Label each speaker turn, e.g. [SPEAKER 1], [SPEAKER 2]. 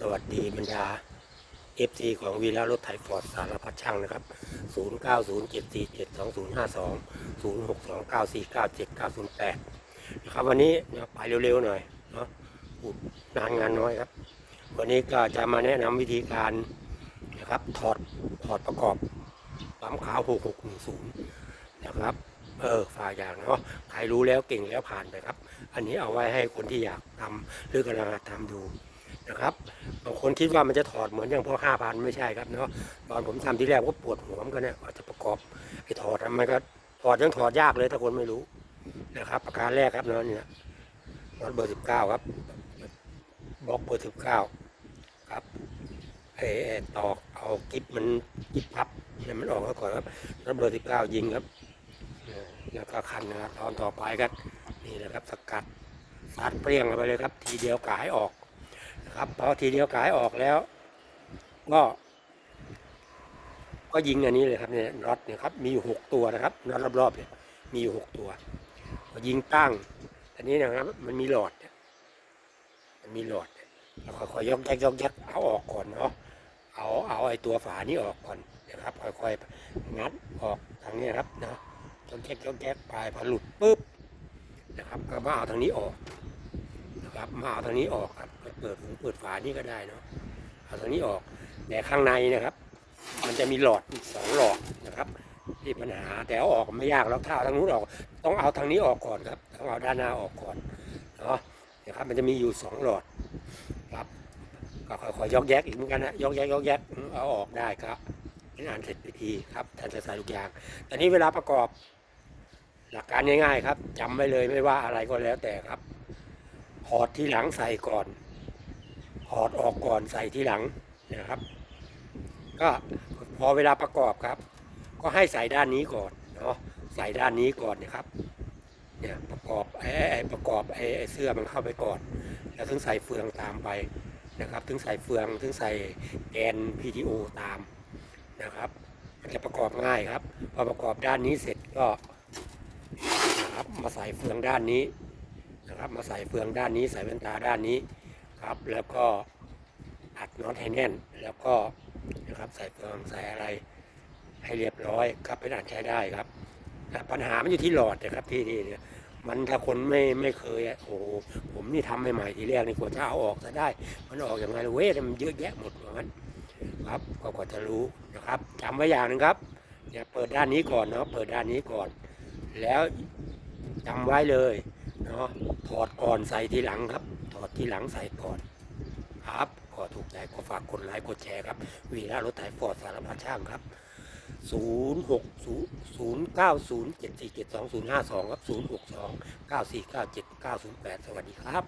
[SPEAKER 1] สวัสดีบรรดา FC ของวีระรถไถฟอร์ดสารพัดช่างนะครับ 0907472052 0629497908 นะครับวันนี้เดี๋ยวไปเร็วๆหน่อยเนาะพูดนานงานน้อยครับ วันนี้ก็จะมาแนะนำวิธีการนะครับถอดถอดประกอบปั๊มขาว 6610 นะครับ เออฝ่ายอย่างเนาะใครรู้แล้วเก่งแล้วผ่านไปครับ อันนี้เอาไว้ให้คนที่อยากทำหรือกำลังทำดู นะครับบางคนคิดว่ามันจะถอดเหมือนอย่างพวกห้าพันไม่ใช่ครับเนาะตอนผมทำที่แรกก็ปวดหัวมือนกันเนี่ยว่าจจะประกอบไอ้ถอดทำไมก็ถอดยังถอดยากเลยถ้าคนไม่รู้นะครับประการแรกครับเนาะเนี่ยน็อตเบอร์สิบเก้าครับบล็อกเบอร์สิบเก้าครับไอ้ตอกเอากิ๊บมันกิ๊บพับเนี่ยมันออกมาก่อนครับน็อตเบอร์สิบเก้ายิงครับเออแล้วก็คันนะครับตอนต่อไปก็นี่นะครับสกัดสัดเปรี้ยงไปเลยครับ ทีเดียวกายออก ครับพอทีเดียวกายออกแล้วก็ก็ยิงอันนี้เลยครับเนี่ยน็อตเนี่ยครับมีอยู่หกตัวนะครับน็อตรอบๆเนี่ยมีอยู่หกตัวพอยิงตั้ง อันนี้นะครับ มันมีหลอดมันมีหลอดเราค่อยๆยกแยกยกแยกเอาออกก่อนเนาะเอาเอาไอ้ตัวฝานี้ออกก่อนนะครับ ค่อยๆงัดออกทางนี้ครับเนาะจนแจ๊กจนแจ๊กปลายพอหลุดปุ๊บนะครับก็มาเอาทางนี้ออก ครับมาเอาทางนี้ออกครับ เปิดเปิดฝานี่ก็ได้เนาะเอาทางนี้ออกแต่ข้างในนะครับ มันจะมีหลอดสองหลอดนะครับที่ปัญหาแต่เอาออกไม่ยากแล้วถ้าเอาทางนู้นออก ต้องเอาทางนี้ออกก่อนครับต้องเอาด้านหน้าออกก่อนเนาะนะครับมันจะมีอยู่สองหลอดครับก็ค่อยๆยกแยกอีกเหมือนกันนะยกแยกยกแยกเอาออกได้ครับเป็นอันเสร็จพิธีครับท่านจะใส่ทุกอย่างตอนนี้เวลาประกอบ หลักการง่ายๆครับจำไว้เลยไม่ว่าอะไรก็แล้วแต่ครับ ถอดที่หลังใส่ก่อนถอดออกก่อนใส่ที่หลังนะครับ ก็พอเวลาประกอบครับ ก็ให้ใส่ด้านนี้ก่อนเนาะใส่ด้านนี้ก่อนนะครับเนี่ยประกอบไอ้ประกอบไอ้ไอ้เสื้อมันเข้าไปก่อน แล้วถึงใส่เฟืองตามไปนะครับ ถึงใส่เฟืองถึงใส่แกน PTO ตามนะครับ มันจะประกอบง่ายครับ พอประกอบด้านนี้เสร็จก็นะครับมาใส่เฟืองด้านนี้ นะครับ มาใส่เฟืองด้านนี้ ใส่แว่นตาด้านนี้ครับ แล้วก็อัดน็อตให้แน่น แล้วก็นะครับใส่เฟืองใส่อะไรให้เรียบร้อยครับเป็นอันใช้ได้ครับแต่ปัญหามันอยู่ที่หลอดนะครับที่นี่เนี่ยมันถ้าคนไม่ไม่เคยโอ้โหผมนี่ทำใหม่ๆทีแรกนี่กว่าจะเอาออกจะได้ มันออกอย่างไรเว้ยมันเยอะแยะหมดเหมือนกันครับก็กว่าจะรู้นะครับจำไว้อย่างหนึงครับอย่าเปิดด้านนี้ก่อนเนาะเปิดด้านนี้ก่อน แล้วจำไว้เลย เนาะถอดก่อนใส่ทีหลังครับ ถอดทีหลังใส่ก่อนครับก็ถูกใจก็ฝากกดไลค์กดแชร์ครับ วีระรถไถฟอร์ดสารพัดช่างครับ 0 6 0 9 0 7 4 7 2 0 5 2 ครับ 0 6 2 9 4 9 7 9 0 8 สวัสดีครับ